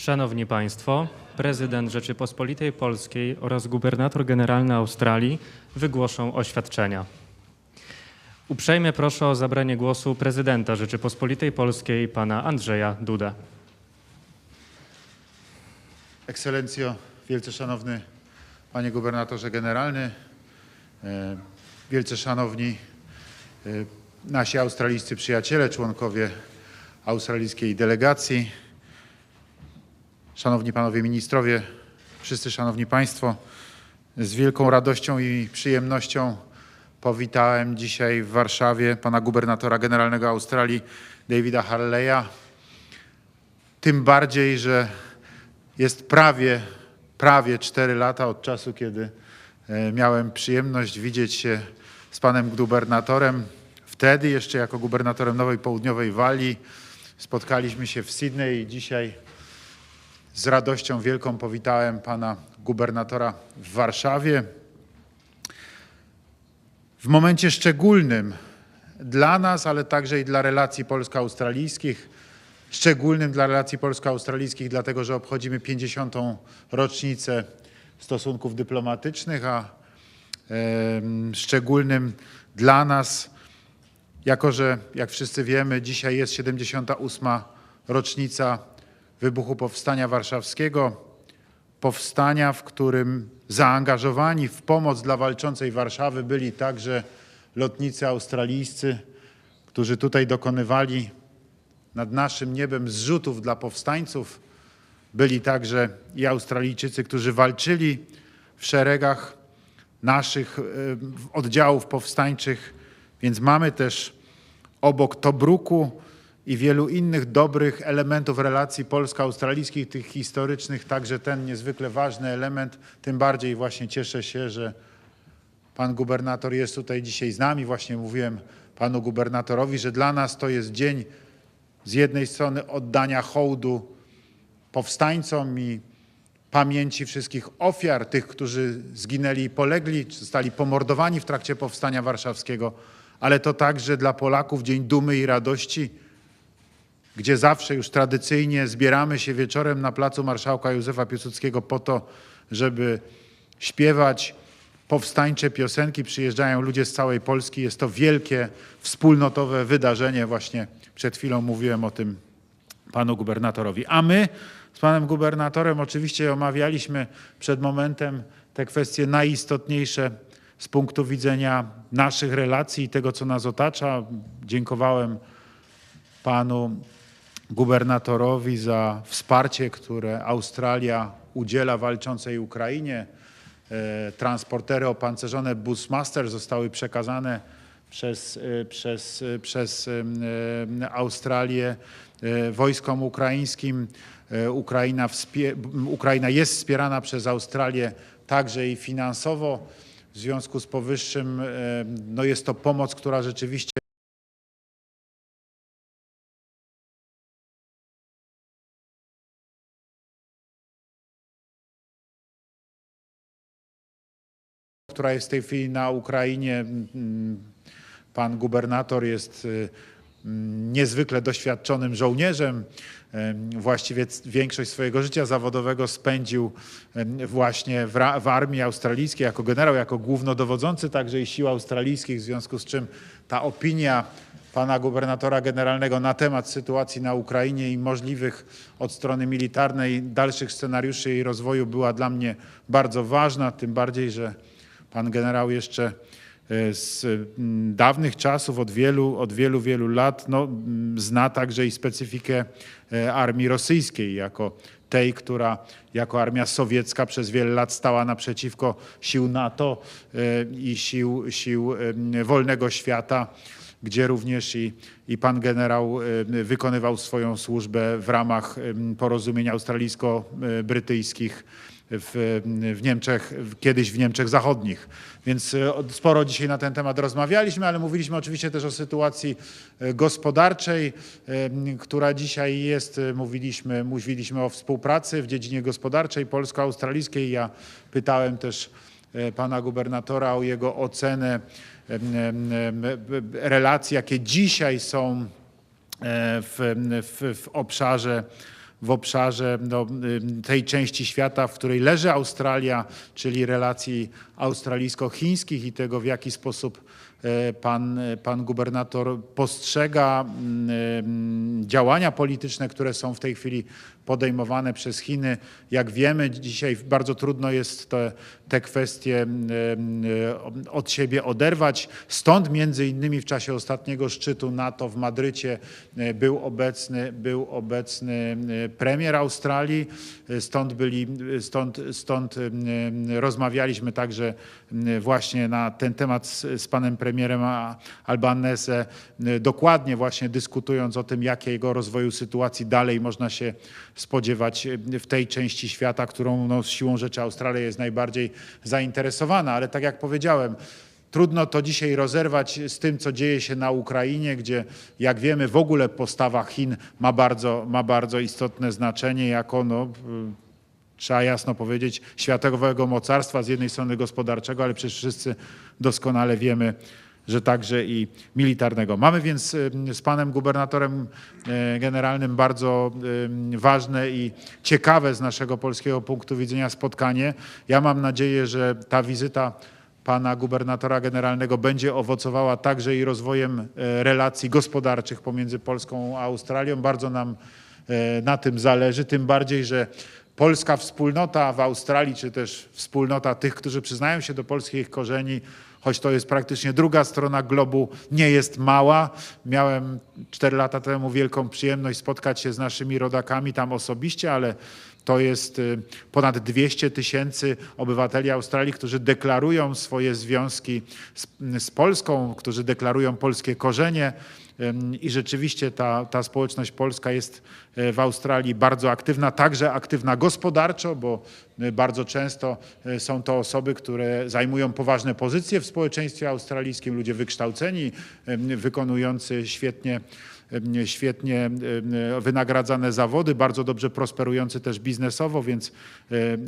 Szanowni Państwo, prezydent Rzeczypospolitej Polskiej oraz gubernator generalny Australii wygłoszą oświadczenia. Uprzejmie proszę o zabranie głosu prezydenta Rzeczypospolitej Polskiej pana Andrzeja Dudę. Ekscelencjo, wielce szanowny panie gubernatorze generalny, e, wielce szanowni e, nasi australijscy przyjaciele, członkowie australijskiej delegacji, szanowni panowie ministrowie, wszyscy szanowni państwo, z wielką radością i przyjemnością powitałem dzisiaj w Warszawie pana gubernatora generalnego Australii, Davida Harleya. Tym bardziej, że jest prawie, prawie 4 lata od czasu, kiedy e, miałem przyjemność widzieć się z panem gubernatorem. Wtedy jeszcze jako gubernatorem Nowej Południowej Walii spotkaliśmy się w Sydney i dzisiaj z radością wielką powitałem pana gubernatora w Warszawie. W momencie szczególnym dla nas, ale także i dla relacji polsko-australijskich, szczególnym dla relacji polsko-australijskich, dlatego że obchodzimy 50. rocznicę stosunków dyplomatycznych, a em, szczególnym dla nas, jako że, jak wszyscy wiemy, dzisiaj jest 78. rocznica wybuchu Powstania Warszawskiego, powstania, w którym zaangażowani w pomoc dla walczącej Warszawy byli także lotnicy australijscy, którzy tutaj dokonywali nad naszym niebem zrzutów dla powstańców. Byli także i Australijczycy, którzy walczyli w szeregach naszych e, oddziałów powstańczych, więc mamy też obok Tobruku i wielu innych dobrych elementów relacji polsko-australijskich, tych historycznych, także ten niezwykle ważny element. Tym bardziej właśnie cieszę się, że Pan gubernator jest tutaj dzisiaj z nami. Właśnie mówiłem panu gubernatorowi, że dla nas to jest dzień z jednej strony oddania hołdu powstańcom i pamięci wszystkich ofiar, tych, którzy zginęli i polegli, czy zostali pomordowani w trakcie powstania warszawskiego, ale to także dla Polaków dzień dumy i radości, gdzie zawsze już tradycyjnie zbieramy się wieczorem na placu Marszałka Józefa Piłsudskiego po to, żeby śpiewać powstańcze piosenki. Przyjeżdżają ludzie z całej Polski. Jest to wielkie, wspólnotowe wydarzenie. Właśnie przed chwilą mówiłem o tym panu gubernatorowi. A my z panem gubernatorem oczywiście omawialiśmy przed momentem te kwestie najistotniejsze z punktu widzenia naszych relacji i tego, co nas otacza. Dziękowałem panu gubernatorowi za wsparcie, które Australia udziela walczącej Ukrainie. E, Transportery opancerzone Bushmaster zostały przekazane przez, e, przez, e, przez Australię wojskom ukraińskim. Ukraina, Ukraina jest wspierana przez Australię także i finansowo. W związku z powyższym no jest to pomoc, która rzeczywiście która jest w tej chwili na Ukrainie. Mm, Pan gubernator jest y, mm, niezwykle doświadczonym żołnierzem. Em, Właściwie większość swojego życia zawodowego spędził właśnie w, w armii australijskiej jako generał, jako głównodowodzący także i sił australijskich, w związku z czym ta opinia pana gubernatora generalnego na temat sytuacji na Ukrainie i możliwych od strony militarnej dalszych scenariuszy jej rozwoju była dla mnie bardzo ważna, tym bardziej, że Pan generał jeszcze e, z mm, dawnych czasów, od wielu, od wielu, wielu lat, no, mm, zna także i specyfikę e, armii rosyjskiej, jako tej, która jako armia sowiecka przez wiele lat stała naprzeciwko sił NATO e, i sił, sił em, wolnego świata, gdzie również i, i pan generał wykonywał swoją służbę w ramach porozumień australijsko-brytyjskich w, w Niemczech, kiedyś w Niemczech Zachodnich. Więc e, sporo dzisiaj na ten temat rozmawialiśmy, ale mówiliśmy oczywiście też o sytuacji e, gospodarczej, e, która dzisiaj jest. Mówiliśmy, mówiliśmy o współpracy w dziedzinie gospodarczej polsko-australijskiej. Ja pytałem też pana gubernatora o jego ocenę relacji, jakie dzisiaj są w, w, w obszarze w obszarze no, ym, tej części świata, w której leży Australia, czyli relacji australijsko-chińskich i tego, w jaki sposób pan, pan gubernator postrzega mm, działania polityczne, które są w tej chwili podejmowane przez Chiny. Jak wiemy, dzisiaj bardzo trudno jest te, te kwestie mm, e, od siebie oderwać. Stąd między innymi w czasie ostatniego szczytu NATO w Madrycie e, był obecny, był obecny e, premier Australii. E, Stąd, byli, stąd, stąd rozmawialiśmy także właśnie na ten temat z, z panem premierem A- Albanese, mm, dokładnie właśnie dyskutując o tym, jakiego rozwoju sytuacji dalej można się spodziewać w tej części świata, którą no, siłą rzeczy Australia jest najbardziej zainteresowana. Ale tak jak powiedziałem, Trudno to dzisiaj rozerwać z tym, co dzieje się na Ukrainie, gdzie, jak wiemy, w ogóle postawa Chin ma bardzo, ma bardzo istotne znaczenie jako, no, y, trzeba jasno powiedzieć, światowego mocarstwa z jednej strony gospodarczego, ale przecież wszyscy doskonale wiemy, że także i militarnego. Mamy więc y, z panem gubernatorem y, generalnym bardzo y, ważne i ciekawe z naszego polskiego punktu widzenia spotkanie. Ja mam nadzieję, że ta wizyta pana gubernatora generalnego będzie owocowała także i rozwojem relacji gospodarczych pomiędzy Polską a Australią. Bardzo nam na tym zależy, tym bardziej, że polska wspólnota w Australii, czy też wspólnota tych, którzy przyznają się do polskich korzeni, choć to jest praktycznie druga strona globu, nie jest mała. Miałem cztery lata temu wielką przyjemność spotkać się z naszymi rodakami tam osobiście, ale to jest y, ponad 200 tysięcy obywateli Australii, którzy deklarują swoje związki z, z Polską, którzy deklarują polskie korzenie. I rzeczywiście ta, ta społeczność polska jest e, w Australii bardzo aktywna, także aktywna gospodarczo, bo e, bardzo często e, są to osoby, które zajmują poważne pozycje w społeczeństwie australijskim, ludzie wykształceni, wykonujący świetnie świetnie wynagradzane zawody, bardzo dobrze prosperujący też biznesowo, więc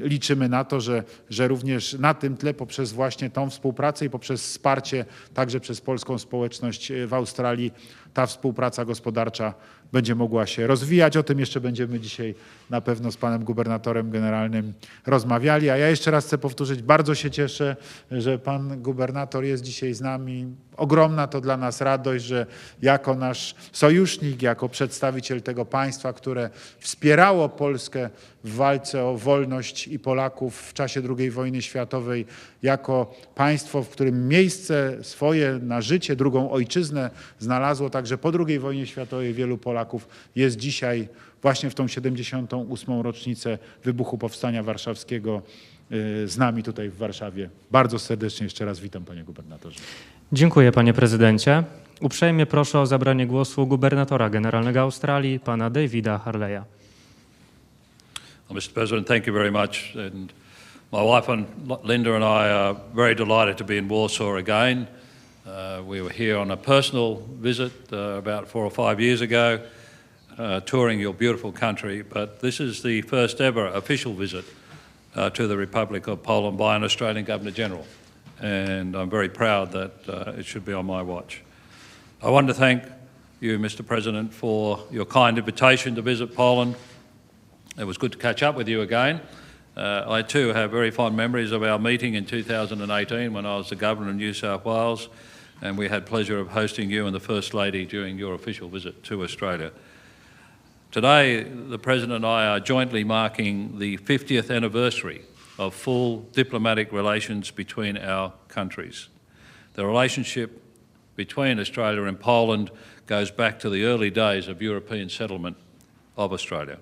liczymy na to, że, że również na tym tle poprzez właśnie tą współpracę i poprzez wsparcie także przez polską społeczność w Australii ta współpraca gospodarcza będzie mogła się rozwijać. O tym jeszcze będziemy dzisiaj na pewno z panem gubernatorem generalnym rozmawiali. A ja jeszcze raz chcę powtórzyć, bardzo się cieszę, że pan gubernator jest dzisiaj z nami. Ogromna to dla nas radość, że jako nasz sojusznik, jako przedstawiciel tego państwa, które wspierało Polskę w walce o wolność i Polaków w czasie II wojny światowej, jako państwo, w którym miejsce swoje na życie, drugą ojczyznę znalazło także po II wojnie światowej wielu Polaków, jest dzisiaj właśnie w tą 78. rocznicę wybuchu Powstania Warszawskiego y, z nami tutaj w Warszawie. Bardzo serdecznie jeszcze raz witam panie gubernatorze. Dziękuję panie prezydencie. Uprzejmie proszę o zabranie głosu gubernatora generalnego Australii, pana Davida Harleya. Mr. President, thank you very much. And my wife and Linda and I are very delighted to be in Warsaw again. Uh, we were here on a personal visit uh, about four or five years ago, uh, touring your beautiful country, but this is the first ever official visit uh, to the Republic of Poland by an Australian Governor General. And I'm very proud that uh, it should be on my watch. I want to thank you, Mr. President, for your kind invitation to visit Poland. It was good to catch up with you again. Uh, I too have very fond memories of our meeting in 2018 when I was the Governor of New South Wales, and we had pleasure of hosting you and the First Lady during your official visit to Australia. Today, the President and I are jointly marking the 50th anniversary of full diplomatic relations between our countries. The relationship between Australia and Poland goes back to the early days of European settlement of Australia.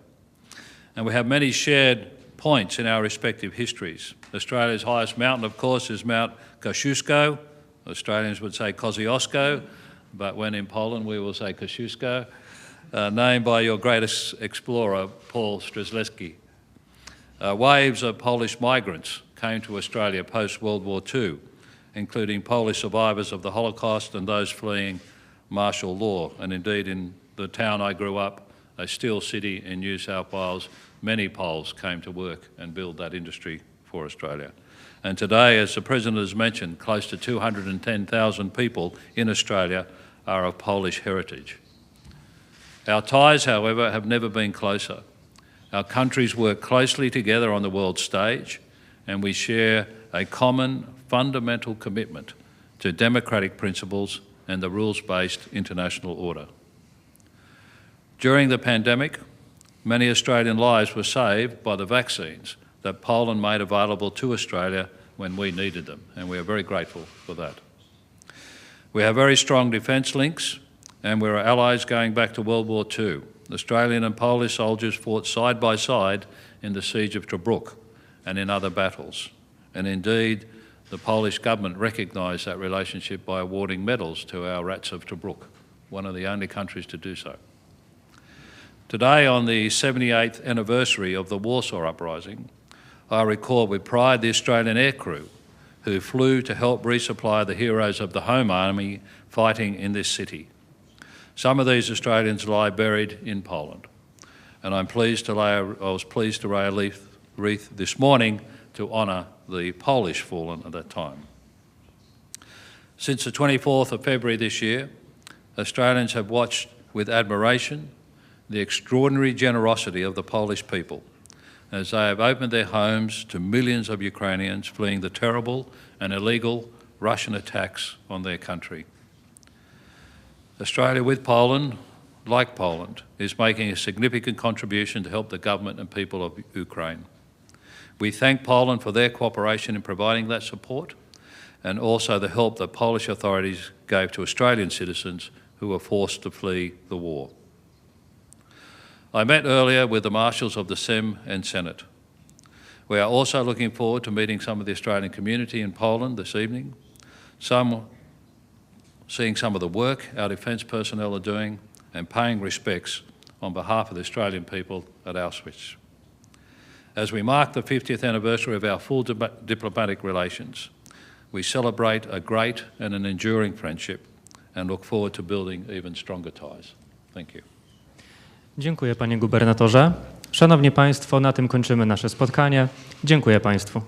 And we have many shared points in our respective histories. Australia's highest mountain, of course, is Mount Kosciuszko. Australians would say Kosciuszko, but when in Poland, we will say Kosciuszko, uh, named by your greatest explorer, Paul Strzelecki. Uh, waves of Polish migrants came to Australia post World War II, including Polish survivors of the Holocaust and those fleeing martial law. And indeed, in the town I grew up, a steel city in New South Wales, many Poles came to work and build that industry for Australia. And today, as the President has mentioned, close to 210,000 people in Australia are of Polish heritage. Our ties, however, have never been closer. Our countries work closely together on the world stage, and we share a common fundamental commitment to democratic principles and the rules based international order. During the pandemic, many Australian lives were saved by the vaccines that Poland made available to Australia when we needed them, and we are very grateful for that. We have very strong defence links, and we are allies going back to World War II. Australian and Polish soldiers fought side by side in the siege of Tobruk and in other battles. And indeed, the Polish government recognised that relationship by awarding medals to our Rats of Tobruk, one of the only countries to do so. Today, on the 78th anniversary of the Warsaw Uprising, I recall with pride the Australian aircrew who flew to help resupply the heroes of the Home Army fighting in this city. Some of these Australians lie buried in Poland, and I'm pleased to lay, a- I was pleased to lay a leaf, wreath this morning to honour the Polish fallen at that time. Since the 24th of February this year, Australians have watched with admiration the extraordinary generosity of the Polish people as they have opened their homes to millions of Ukrainians fleeing the terrible and illegal Russian attacks on their country. Australia, with Poland, like Poland, is making a significant contribution to help the government and people of Ukraine. We thank Poland for their cooperation in providing that support and also the help that Polish authorities gave to Australian citizens who were forced to flee the war. I met earlier with the marshals of the SEM and Senate. We are also looking forward to meeting some of the Australian community in Poland this evening, some seeing some of the work our defence personnel are doing and paying respects on behalf of the Australian people at Auschwitz. As we mark the 50th anniversary of our full dip- diplomatic relations, we celebrate a great and an enduring friendship and look forward to building even stronger ties. Thank you. Dziękuję panie gubernatorze. Szanowni państwo, na tym kończymy nasze spotkanie. Dziękuję państwu.